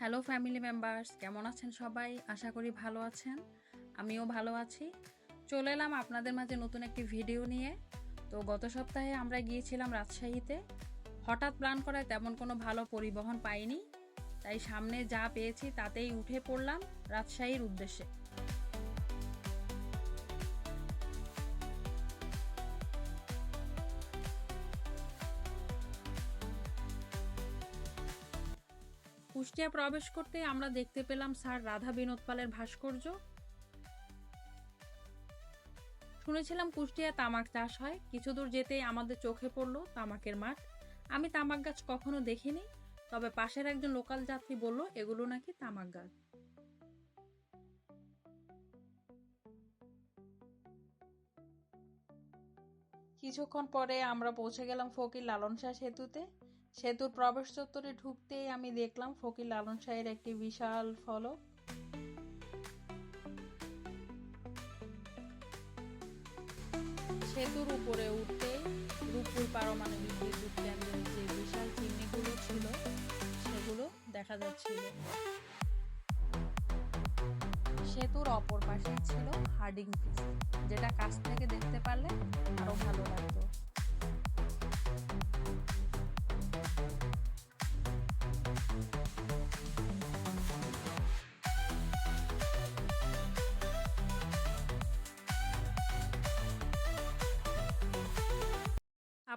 Hello family members কেমন আছেন সবাই? আশা করি ভালো আছেন। আমিও ভালো আছি। চলে এলাম আপনাদের মাঝে নতুন একটি ভিডিও নিয়ে। তো গত সপ্তাহে আমরা গিয়েছিলাম রাজশাহীতে। হঠাৎ প্ল্যান করায় তেমন কোনো ভালো পরিবহন পাইনি। তাই সামনে যা পেয়েছি তাতেই উঠে পড়লাম রাজশাহীর উদ্দেশ্যে। কুষ্টিয়া প্রবেশ করতে আমরা দেখতে পেলাম স্যার রাধা বিনোদ পালের ভাস্কর্য। শুনেছিলাম কুষ্টিয়া তামাক চাষ হয়। কিছু দূর যেতেই আমাদের চোখে পড়ল তামাকের মাঠ। আমি তামাক গাছ কখনো দেখিনি, তবে পাশের একজন লোকাল যাত্রী বলল, এগুলো নাকি তামাক গাছ। কিছুক্ষণ পরে আমরা পৌঁছে গেলাম ফকির লালন শাহ সেতুতে। সেতুর প্রবেশ চত্বরে ঢুকতেই আমি দেখলাম ফকির লালন শাহের একটি বিশাল ফলক। সেতুর উপরে উঠতে রূপপুর পারমাণবিক বিদ্যুৎ কেন্দ্রের যে বিশাল চিমনিগুলো ছিল, সেগুলো দেখা যাচ্ছিল। সেতুর অপর পাশে ছিল হার্ডিং যেটা কাছ থেকে দেখতে পারলে আরও ভালো লাগতো।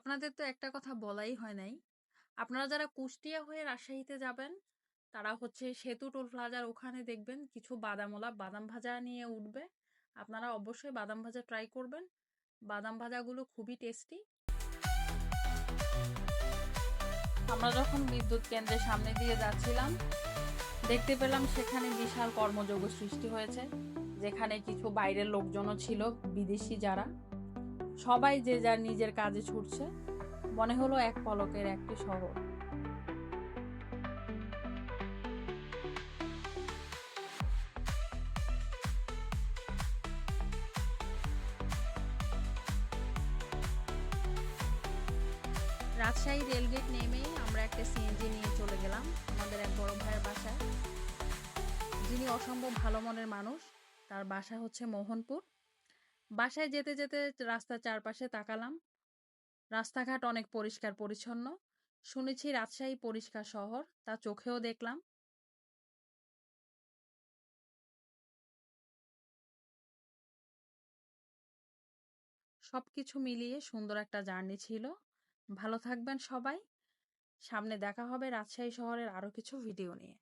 আপনাদের তো একটা কথা বলাই হয় নাই। আপনারা যারা কুষ্টিয়া হয়ে রাজশাহীতে যাবেন, তারা হচ্ছে সেতু টোল প্লাজার ওখানে দেখবেন কিছু বাদামওয়ালা বাদাম ভাজা নিয়ে উঠবে। আপনারা অবশ্যই বাদাম ভাজা ট্রাই করবেন। বাদাম ভাজাগুলো খুবই টেস্টি আমরা যখন বিদ্যুৎ কেন্দ্রের সামনে দিয়ে যাচ্ছিলাম, দেখতে পেলাম সেখানে বিশাল কর্মযোগ সৃষ্টি হয়েছে। যেখানে কিছু বাইরের লোকজনও ছিল, বিদেশি যারা। সবাই যে যার নিজের কাজে ছুটছে, মনে হলো এক পলকের একটি শহর। রাজশাহী রেলগেট নেমেই আমরা একটা সিএনজি নিয়ে চলে গেলাম, আমাদের এক বড় ভাইয়ের বাসায়। যিনি অসম্ভব ভালো মনের মানুষ, তার বাসা হচ্ছে মোহনপুর। বাসায় যেতে যেতে রাস্তার চারপাশে তাকালাম। রাস্তাঘাট অনেক পরিষ্কার পরিচ্ছন্ন। শুনেছি রাজশাহী পরিষ্কার শহর, তা চোখেও দেখলাম। সবকিছু মিলিয়ে সুন্দর একটা জার্নি ছিল। ভালো থাকবেন সবাই। সামনে দেখা হবে রাজশাহী শহরের আরও কিছু ভিডিও নিয়ে।